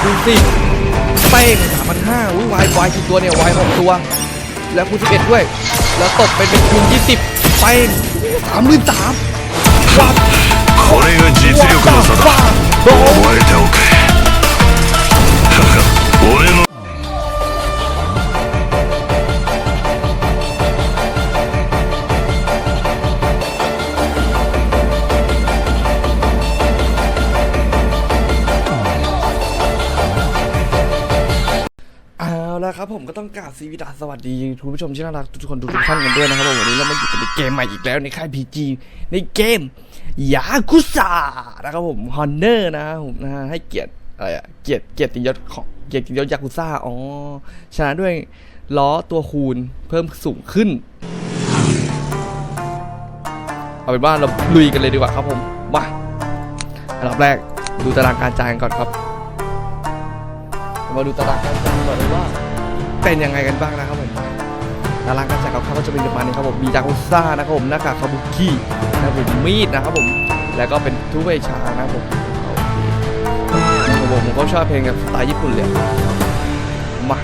คูณสิบเป้งสามพันห้าอุ้ยวายวายกี่ตัวเนี่ยวายหกตัว แล้วคูณสิบเอ็ดด้วย แล้วตบไปเป็นคูณยี่สิบเป้งสามหมื่นสามว้าว これが実力の差だ ว้าวโดน 覚えておけ เอาละครับผมก็ต้องกราบสวีดาสวัสดีคุณผู้ชมที่น่ารักทุกคนทุกท่านกันด้วยนะครับผมวันนี้เรามาอยู่กันในเกมใหม่อีกแล้วในค่าย PG ในเกมยากุซ่านะครับผมฮอนเนอร์นะผมนะฮะให้เกียรติอะไรอะเกียรติเกียรติยศของเกียรติยศยากุซ่าอ๋อชนะด้วยล้อตัวคูณเพิ่มสูงขึ้น เอาเป็นว่าเราลุยกันเลยดีกว่าครับผมมาอันดับแรกดูตารางการจ่ายกันก่อนครับมาดูตารางการจ่ายก่อนเลยว่า เป็นยังไงกันบ้างนะครับผมตารางการจ่ายของเขาก็จะเป็นประมาณนี้ครับผม มียากุซ่านะครับผมหน้ากากคาบุกินะครับผมมีดนะครับผม แล้วก็เป็นทุเบชานะครับผมโอเคผมผมก็ชอบเพลงแบบสไตล์ญี่ปุ่นเลย มา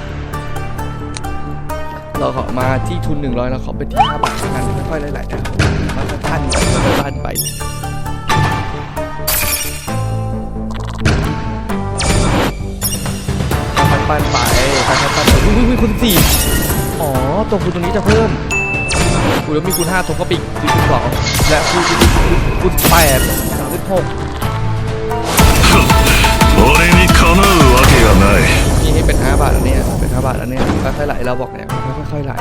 เราขอมาที่ทุน 100เราขอเป็นที่5บาทกันค่อยๆไล่ๆนะ ปันปันไปปันปันปันไปอุ้ยอุ้ยอุ้ยคุณสี่อ๋อ ตัวคุณตรงนี้จะเพิ่มคุณแล้วมีคุณห้าตัวก็ปิกคือคุณสองและคุณคุณคุณแปดสามสิบหก 俺にかなうわけがない นี่ให้เป็นห้าบาทแล้วเนี่ยเป็นห้าบาทแล้วเนี่ยค่อยๆไหลเราบอกเนี่ยค่อยๆไหล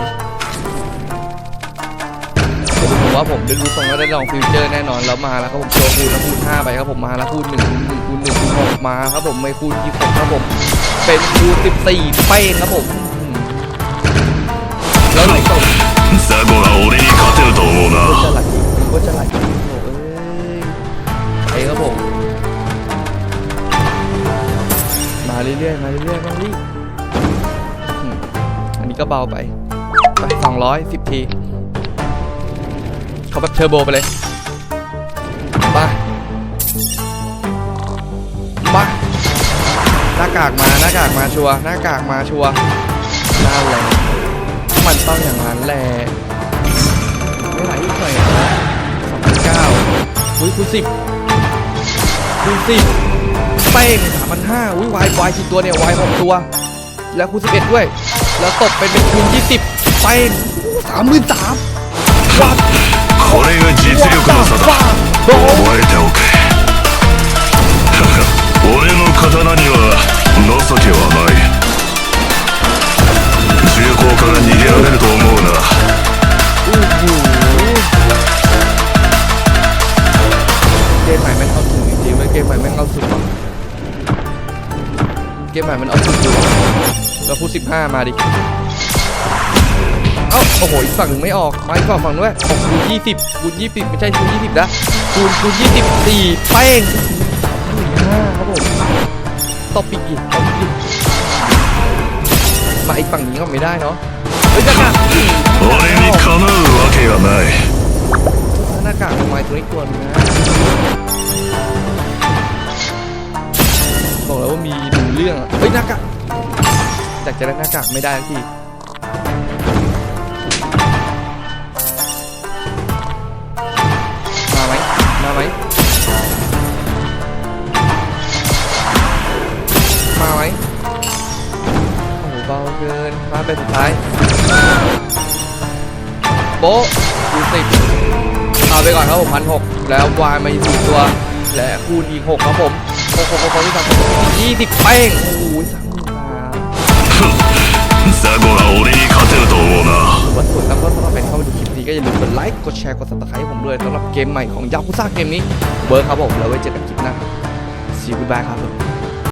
ผมว่าผมได้รู้ทรงแล้วได้ลองฟิวเจอร์แน่นอนแล้วมาแล้วครับผมตัวคูณแล้วคูณห้าไปครับผมมาแล้วคูณหนึ่งคูณหนึ่งคูณหนึ่งคูณหกมาครับผมไม่คูณยี่สิบหกครับผม เป็นคูณสิบสี่เป้งครับผมอืมแล้วไหลตก ザゴが俺に勝てると思うな ก็จะไหลก็จะไหลโอ้เอ้ยไปครับผมมาเรื่อยๆมาเรื่อยๆมารีบอืมอันนี้ก็เบาไปไปสองร้อยสิบทีเขาแบบเทอร์โบไปเลยมา หน้ากากมาหน้ากากมาชัวร์หน้ากากมาชัวร์นั่นแหละมันต้องอย่างนั้นแหละ ไม่ไหลอีกหน่อยนะสองพันเก้าอุ้ยคูณสิบคูณสิบเป้งสามพันห้าอุ้ยวายวายกี่ตัวเนี่ยวายหกตัว แล้วคูณสิบเอ็ดด้วย แล้วตบเป็นเป็นคูณยี่สิบเป้งสามหมื่นสามว้าว これが実力の差だ ว้าวโดน 覚えておけ กมใหม่มันเอาสุดอยู่ว่ะแล้วคูณสิบห้ามาดิ เอ้าโอ้โหอีกฝั่งหนึ่งไม่ออกมาอีกฝั่งฝั่งด้วยออกคูณยี่สิบคูณยี่สิบไม่ใช่คูณยี่สิบนะคูณคูณยี่สิบสี่เป้งหนึ่งห้าครับผมตบปีกอีกตบปีกอีกมาอีกฝั่งนี้ก็ไม่ได้เนาะเฮ้ยหน้ากาก 俺にかなうわけがない หน้ากากทำไมตัวนี้ตัวหนึงนะ รื่องอะเฮ้ยหน้ากากอยากจะได้หน้ากากไม่ได้สักทีมาไหมมาไหมมาไหมโอ้โหเบาเกินมาเป็นสุดท้ายโบ๊ะดูสิเอาไปก่อนครับผมพันหกแล้ววายมาอีกสี่ตัว และคูณอีกหกครับผม หกหกหกหกที่สามยี่สิบเป้งโอ้โหสามหมื่นบาท ザゴが俺に勝てると思うな ว่าสวยครับก็สำหรับเป็นเข้ามาดูคลิปนี้ก็อย่าลืมกดไลค์ กดแชร์ กด subscribe ให้ผมด้วยสำหรับเกมใหม่ของยาคุซ่าเกมนี้เบิร์ดครับผม แล้วไว้เจอกันคลิปหน้า see you goodbye ครับผม